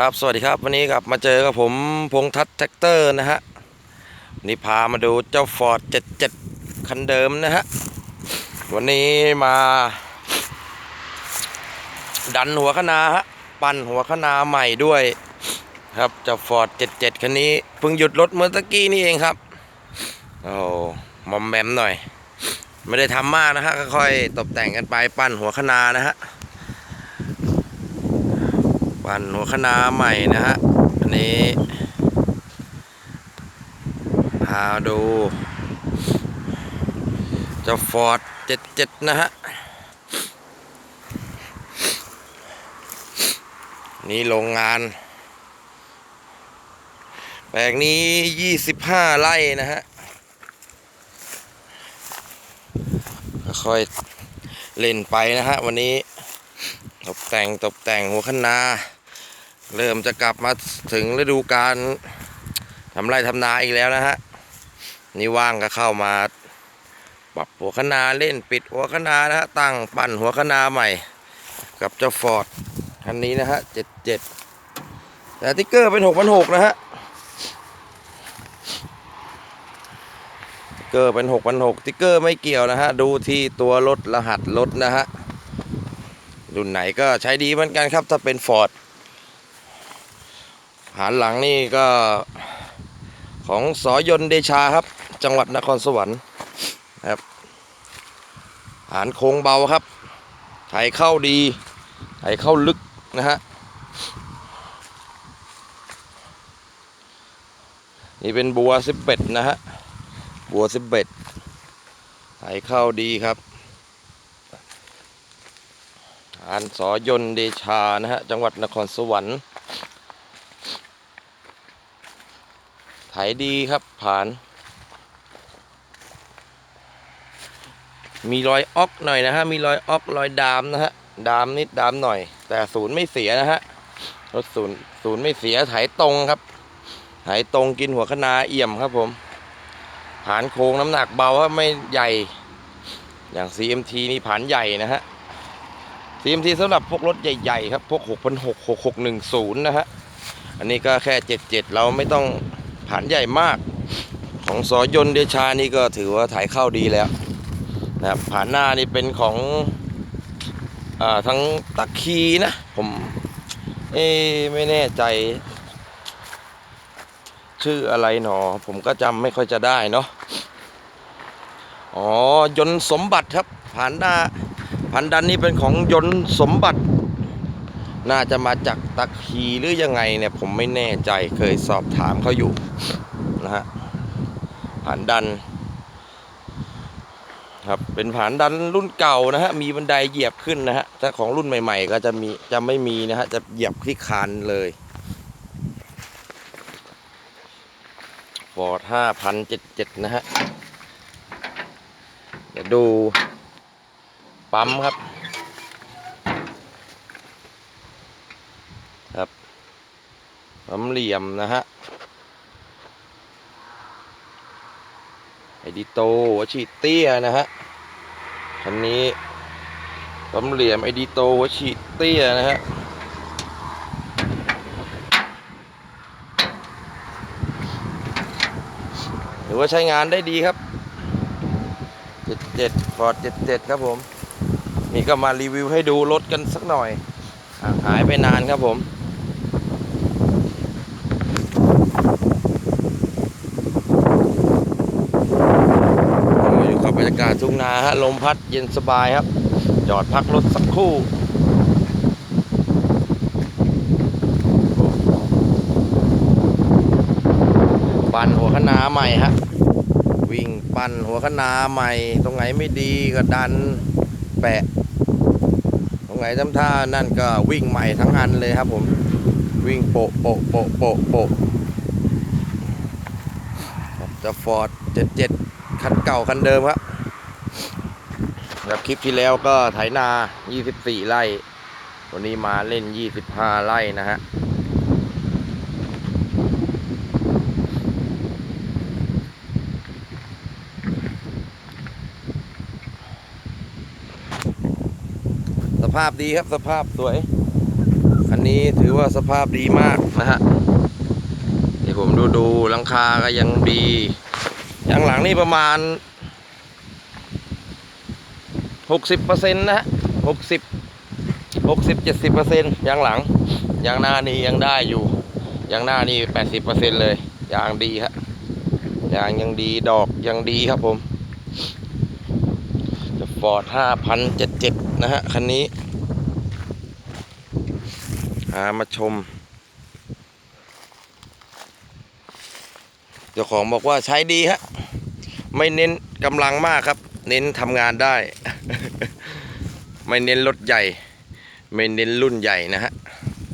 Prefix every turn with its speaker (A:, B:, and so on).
A: ครับสวัสดีครับวันนี้กลับมาเจอกับผมพงษ์ทัศน์แท็กเตอร์นะฮะนี่พามาดูเจ้า Ford 77คันเดิมนะฮะวันนี้มา ดันหัวคนาฮะปั่นหัวคนาใหม่ด้วย ครับเจ้า Ford 77คันนี้เพิ่งหยุดรถเมื่อตะกี้นี่เองครับโอ้มอมแมมหน่อย ไม่ได้ทำมากนะฮะค่อยๆตกแต่งกันไปปั้นหัวคนานะฮะ ปั่นหัวคณาใหม่นะฮะ อันนี้พาดูเจ้าฟอร์ด77นะฮะ นี่โรงงาน แปลงนี้25ไร่นะฮะค่อยเล่นไปนะฮะ วันนี้ตกแต่งตกแต่งหัวคณา เริ่มจะกลับมาถึงฤดูการทำไร่ทำนาอีกแล้วนะฮะ นี่ว่างก็เข้ามาปรับหัวคณาเล่นปิดหัวคณานะฮะ ตั้งปั่นหัวคณาใหม่ กับเจ้าฟอร์ดคันนี้นะฮะเจ็ดเจ็ดแต่ติ๊กเกอร์เป็นหกพันหกนะฮะติ๊กเกอร์เป็นหกพันหกติ๊กเกอร์ไม่เกี่ยวนะฮะ ดูที่ตัวรถรหัสรถนะฮะรุ่นไหนก็ใช้ดีเหมือนกันครับถ้าเป็นฟอร์ด หานหลังนี่ก็ของสอยนเดชาครับ จังหวัดนครสวรรค์นะครับหานโค้งเบาครับไถเข้าดีไถเข้าลึกนะฮะนี่เป็นบัวสิบเบ็ดนะฮะบัวสิบเบ็ดไถเข้าดีครับอันสอยนเดชานะฮะจังหวัดนครสวรรค์ ไถดีครับผ่าน มีรอยออกหน่อยนะฮะ มีรอยออกรอยดามนะฮะ ดามนิดดามหน่อย แต่ศูนย์ไม่เสียนะฮะ รถศูนย์ศูนย์ไม่เสียไถตรงครับ ไถตรงกินหัวคนาเอี่ยมครับผม ผ่านโค้งน้ำหนักเบาครับไม่ใหญ่ อย่าง CMT นี่ผ่านใหญ่นะฮะ CMT สำหรับพวกรถใหญ่ ๆ ครับ พวก 6,600 6610 นะฮะอันนี้ก็แค่77เราไม่ต้อง ผ่านใหญ่มากของสอยนเดชานี่ก็ถือว่าถ่ายเข้าดีแล้วนะครับผ่านหน้านี่เป็นของอทั้งตะคีนะ ผมเอไม่แน่ใจ ชื่ออะไรหนอ ผมก็จำไม่ค่อยจะได้เนาะอ๋อยนสมบัติครับผ่านหน้าพันดันนี่เป็นของยนสมบัติ น่าจะมาจากตะคีหรือยังไงเนี่ยผมไม่แน่ใจเคยสอบถามเขาอยู่นะฮะผ่านดันครับเป็นผ่านดันรุ่นเก่านะฮะมีบันไดเหยียบขึ้นนะฮะถ้าของรุ่นใหม่ๆ ก็จะมีจะไม่มีนะฮะจะเหยียบที่คานเลยฟอร์ดห้าพันเจ็ดเจ็ดนะฮะเดี๋ยวดูปั๊มครับ ปั๊มเหลี่ยมนะฮะไอดีโตหัวฉีดเตี้ยนะฮะคันนี้ปั๊มเหลี่ยมไอดีโตหัวฉีดเตี้ยนะฮะหรือว่าใช้งานได้ดีครับ77 Ford 77ครับผม นี่ก็มารีวิวให้ดูรถกันสักหน่อยหายไปนานครับผม อยู่กับบรรยากาศทุ่งนาฮะลมพัดเย็นสบายครับ จอดพักรถสักครู่ปั่นหัวคะนาใหม่ฮะวิ่งปั่นหัวคะนาใหม่ ตรงไหนไม่ดีก็ดันแปะ ตรงไหนทำท่านั่นก็วิ่งใหม่ทั้งอันเลยครับผม วิ่งโปะโปะโปะโปะโปะ จะฟอร์ด77คันเก่าคันเดิมครับแบบคลิปที่แล้วก็ไถนา 24 ไร่ วันนี้มาเล่น 25 ไร่นะฮะ สภาพดีครับ สภาพสวยคันนี้ถือว่าสภาพดีมากนะฮะ เดี๋ยวผมดูดูหลังคาก็ยังดียางหลังนี่ประมาณหกสิบเปอร์เซ็นต์นะฮะหกสิบหกสิบเจ็ดสิบเปอร์เซ็นต์ยางหลังยางหน้านี่ยังได้อยู่ยางหน้านี่แปดสิบเปอร์เซ็นต์เลยยางดีฮะยางยังดีดอกยังดีครับผมจะฟอร์ดห้าพันเจ็ดเจ็ดนะฮะคันนี้หามาชม เจ้าของบอกว่าใช้ดีฮะไม่เน้นกำลังมากครับ เน้นทำงานได้ ไม่เน้นรถใหญ่ ไม่เน้นรุ่นใหญ่นะฮะ